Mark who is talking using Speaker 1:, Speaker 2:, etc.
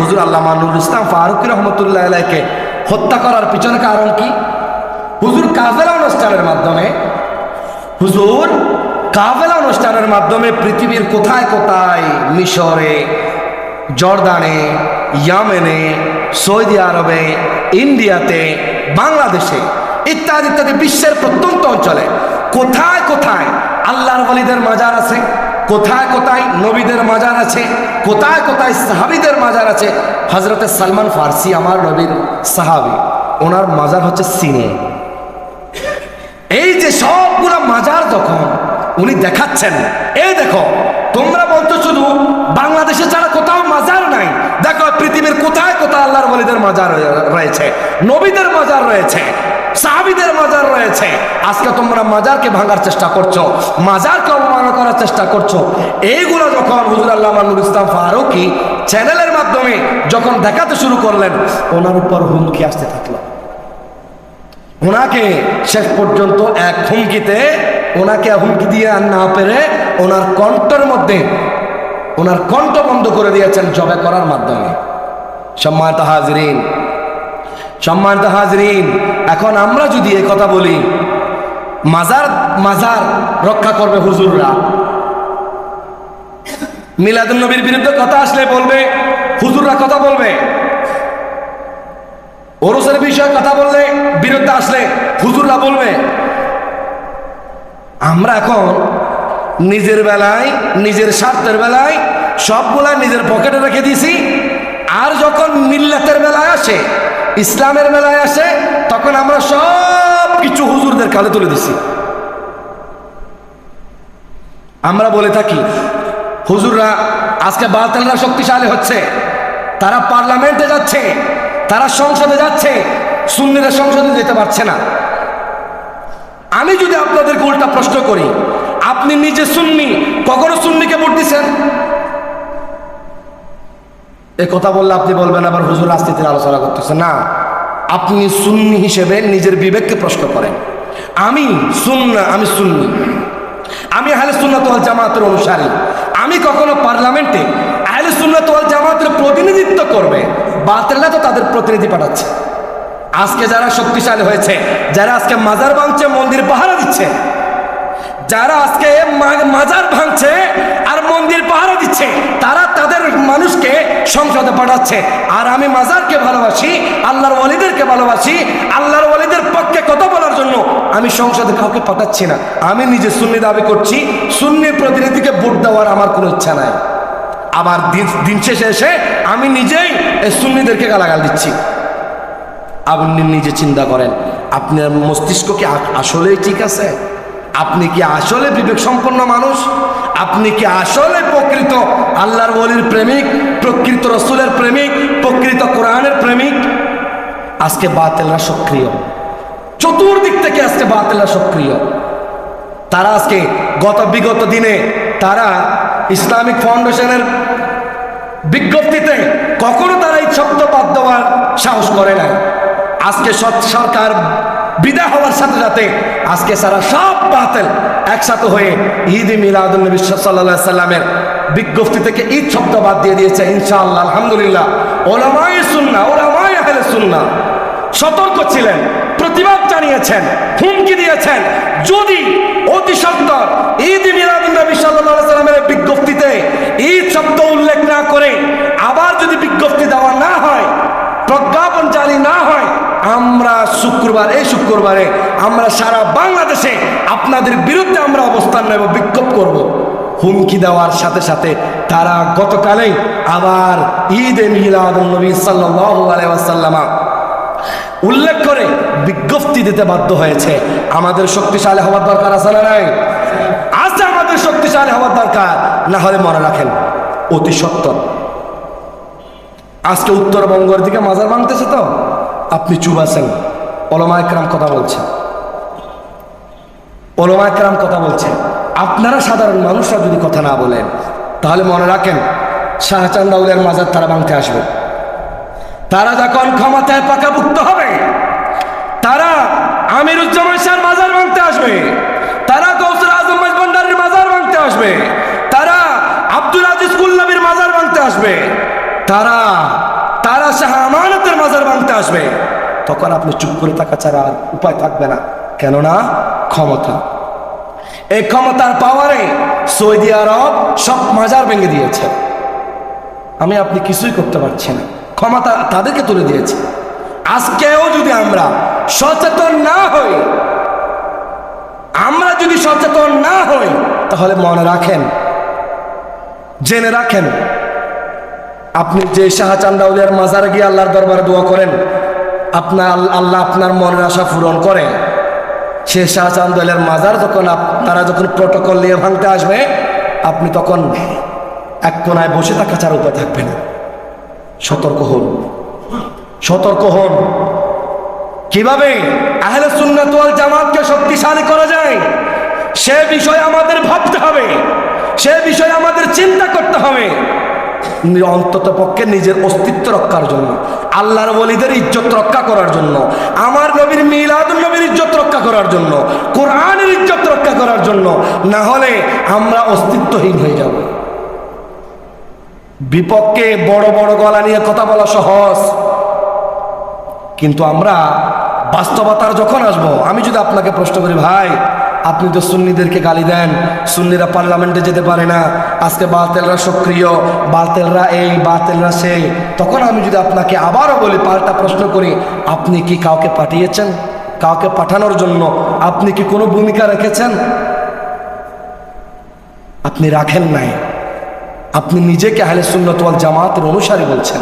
Speaker 1: হুজুর আল্লাহ নুরুল ইসলাম ফারুক রহমতুল্লাহ আলাইকে হত্যা করার পিছনে কারণ কি? হুজুর কাফেলা অনুষ্ঠানের মাধ্যমে, হুজুর কাফেলা অনুষ্ঠানের মাধ্যমে পৃথিবীর কোথায় কোথায়, মিশরে, জর্দানে, ইয়ামেনে, সৌদি আরবে, ইন্ডিয়াতে, বাংলাদেশে ইত্যাদি ইত্যাদি বিশ্বের প্রত্যন্ত অঞ্চলে কোথায় কোথায় আল্লাহর বলিদের মাজার আছে? কোথায় কোথায় নবীদের মাজার আছে? কোথায় কোথায় সাহাবিদের মাজার আছে? হজরতে সালমান ফার্সি আমার নবীর সাহাবি। ওনার মাজার হচ্ছে সিনে। এই যে সবগুলো মাজার যখন উনি দেখাচ্ছেন, এই দেখো, তোমরা বলতো শুধু বাংলাদেশে ছাড়া কোথাও মাজার নাই। দেখো, পৃথিবীর কোথায় কোথায় আল্লাহর বলিদের মাজার রয়েছে, নবীদের মাজার রয়েছে, সাহাবিদের মাজার রয়েছে আজকে তোমরা মাজারকে ভাঙার চেষ্টা করছ, মাজারকে অবমাননা করার চেষ্টা করছ। এইগুলো যখন হুজুর আল্লাহ নুর ইসলাম ফারুকি চ্যানেলের মাধ্যমে যখন দেখাতে শুরু করলেন, ওনার উপর হুমকি আসতে থাকল। ওনাকে শেষ পর্যন্ত এক হুমকিতে, ওনাকে হুমকি দিয়ে আর না পেরে ওনার কণ্ঠের মধ্যে, ওনার কণ্ঠ বন্ধ করে দিয়েছেন জবে করার মাধ্যমে। সম্মানিত হাজরিন সম্মানিত হাজরিন এখন আমরা যদি এ কথা বলি, মাজার মাজার রক্ষা করবে হুজুররা। মিলাদুল নবীর বিরুদ্ধে কথা আসলে বলবে, হুজুররা কথা বলবে। ওরসের বিষয়ে কথা বললে বিরুদ্ধে আসলে হুজুররা বলবে। আমরা এখন নিজের বেলায়, নিজের স্বার্থের বেলায় সবগুলা নিজের পকেটে রেখে দিয়েছি, আর যখন মিল্লাতের বেলায় আসে ইসলামের মেলায় আসে, তখন আমরা সব কিছু হুজুরদের কালে তুলে দিছি। আমরা বলে থাকি, হুজুররা আজকে বালতালরা শক্তিশালী হচ্ছে, তারা পার্লামেন্টে যাচ্ছে, তারা সংসদে যাচ্ছে, সুন্নিরা সংসদে যেতে পারছে না। আমি যদি আপনাদেরকে উল্টা প্রশ্ন করি, আপনি নিজে সুন্নি, কখনো সুন্নিকে ভোট দিচ্ছেন এ কথা বললে আপনি বলবেন, আবার হুজুর রাজনীতির আলোচনা করতেছে। না আপনি সুন্নি হিসেবে নিজের বিবেককে প্রশ্ন করেন। আমি সুন্না, আমি সুন্নি। আমি আহলে সুন্নাত ওয়াল জামাতের অনুসারী। আমি কখনো পার্লামেন্টে আহলে সুন্নাত ওয়াল জামাতের প্রতিনিধিত্ব করবে বাতিলরা তো তাদের প্রতিনিধি পাঠাচ্ছে। আজকে যারা শক্তিশালী হয়েছে, যারা আজকে মাজার বাঁধছে মন্দির পাহারা দিচ্ছে যারা আজকে মাজার ভাঙছে আর মন্দির পাহারা দিচ্ছে, তারা তাদের মানুষকে সংসদে পাঠাচ্ছে। আর আমি মাজারকে ভালোবাসি, আল্লাহর ওয়ালিদেরকে ভালোবাসি, আল্লাহর ওয়ালিদের পক্ষে কথা বলার জন্য আমি সংসদে কাউকে পাঠাচ্ছি না। আমি নিজে সুন্নি দাবি করছি, সুন্নি প্রতিনিধিকে ভোট দেওয়ার আমার কোনো ইচ্ছা নাই। আবার দিন দিন শেষে এসে আমি নিজেই এই সুন্নিদেরকে গালাগাল দিচ্ছি। আপনি নিজে চিন্তা করেন, আপনার মস্তিষ্ক কি আসলেই ঠিক আছে? আপনি কি আসলে বিবেক সম্পন্ন মানুষ? আপনি কি আসলে প্রকৃত আল্লাহর ওলির প্রেমিক, প্রকৃত রসুলের প্রেমিক, প্রকৃত কোরআনের প্রেমিক? আজকে বাতেলরা সক্রিয়। চতুর্দিক থেকে আজকে বাতেলরা সক্রিয়। তারা আজকে গত বিগত দিনে তারা ইসলামিক ফাউন্ডেশনের বিজ্ঞপ্তিতে কখনো তারা এই শব্দ বাদ দেওয়ার সাহস করে নাই। আজকে সৎ সরকার বিদায় হওয়ার সাথে সাথে আজকে সারা সব বাতেল একসাথে হয়ে ঈদ মিলাদুল নবী সাল্লাহ সাল্লামের বিজ্ঞপ্তি থেকে ঈদ শব্দ বাদ দিয়ে দিয়েছে, ইনশাআল্লাহ, আলহামদুলিল্লাহ। ওলামায় সুন্না ওলামায় আহলে সুন্না সতর্ক ছিলেন, প্রতিবাদ জানিয়েছেন, হুমকি দিয়েছেন। যদি অতি সত্তর ঈদ মিলাদুল নবী সাল্লাহ সাল্লামের বিজ্ঞপ্তিতে ঈদ শব্দ উল্লেখ না করে আবার যদি বিজ্ঞপ্তি দেওয়া না হয় প্রজ্ঞাপন জারি না হয় আমরা শুক্রবার, এই শুক্রবারে আমরা সারা বাংলাদেশে আপনাদের বিরুদ্ধে আমরা অবস্থান নেব, বিক্ষোভ করব। হুমকি দেওয়ার সাথে সাথে তারা গতকালেই আবার ঈদ এ মিলাদুল সাল্লাহ আলাইসাল্লামা উল্লেখ করে বিজ্ঞপ্তি দিতে বাধ্য হয়েছে। আমাদের শক্তিশালী হওয়ার দরকার আছে না নাই? আছে আমাদের শক্তিশালী হওয়ার দরকার, না হলে মনে রাখেন। অতি সত্তর আজকে উত্তরবঙ্গের দিকে মাজার ভাঙতেছে তো? আপনি চুপ আছেন। ওলমা একরাম কথা বলছেন। ওলমা একরাম কথা বলছেন। আপনারা সাধারণ মানুষরা যদি কথা না বলেন, তাহলে মনে রাখেন শাহচান্দাউলের মাজার তারা ভাঙতে আসবে। তারা যখন ক্ষমতায় পাকাভুক্ত হবে, তারা আমিরুজ্জামান শাহর মাজার ভাঙতে আসবে, তারা কৌসর আজম ভান্ডারের মাজার ভাঙতে আসবে, তারা আব্দুল আজিজ কুল্লাবির মাজার ভাঙতে আসবে, তারা তারা শাহ আমানতের মাজার ভাঙতে আসবে। তখন আপনি চুপ করে থাকা ছাড়া আর উপায় থাকবে না। কেননা ক্ষমতা। এই ক্ষমতার পাওয়ারে সৌদি আরব সব মাজার ভেঙে দিয়েছে। আমি আপনি কিছুই করতে পারছি না। ক্ষমতা তাদেরকে তুলে দিয়েছে। আজকেও যদি আমরা সচেতন না হই, আমরা যদি সচেতন না হই, তাহলে মনে রাখেন, জেনে রাখেন, আপনি যে শাহচান্দাউলিয়ার মাজারে গিয়ে আল্লাহর দরবারে দোয়া করেন আপনার আল্লাহ আপনার মনের আশা পূরণ করে। সে শাহচান্দাউলিয়ার মাজার যখন আপনারা যখন প্রোটোকল নিয়ে ভাঙতে আসবে, আপনি তখন এক কোনায় বসে থাকা ছাড়া উপায় থাকবে না। সতর্ক হন। সতর্ক হন। কীভাবে আহলে সুন্নাত ওয়াল জামাতকে শক্তিশালী করা যায়? সে বিষয়ে আমাদের ভাবতে হবে। সে বিষয়ে আমাদের চিন্তা করতে হবে। অন্তত পক্ষে নিজের অস্তিত্ব রক্ষার জন্য, আল্লাহর বলিদের ইজ্জত রক্ষা করার জন্য, আমার নবীর মিলাদুল নবীর ইজ্জত রক্ষা করার জন্য, কোরআনের ইজ্জত রক্ষা করার জন্য, না হলে আমরা অস্তিত্বহীন হয়ে যাব। বিপক্ষে বড় বড় গলা নিয়ে কথা বলা সহজ। কিন্তু আমরা বাস্তবতার যখন আসব, আমি যদি আপনাকে প্রশ্ন করি, ভাই আপনি তো সুন্নিদেরকে গালি দেন। সুন্নিরা পার্লামেন্টে যেতে পারে না। আজকে বাতেলরা সক্রিয়, বাতেলরা এই, বাতেলরা সেই তখন আমি যদি আপনাকে আবারও বলি, পাল্টা প্রশ্ন করি, আপনি কি কাউকে পাঠিয়েছেন? কাউকে পাঠানোর জন্য আপনি কি কোনো ভূমিকা রেখেছেন? আপনি রাখেন নাই। আপনি নিজেকে আহলে সুন্নত ওয়াল জামাতের অনুসারী বলছেন।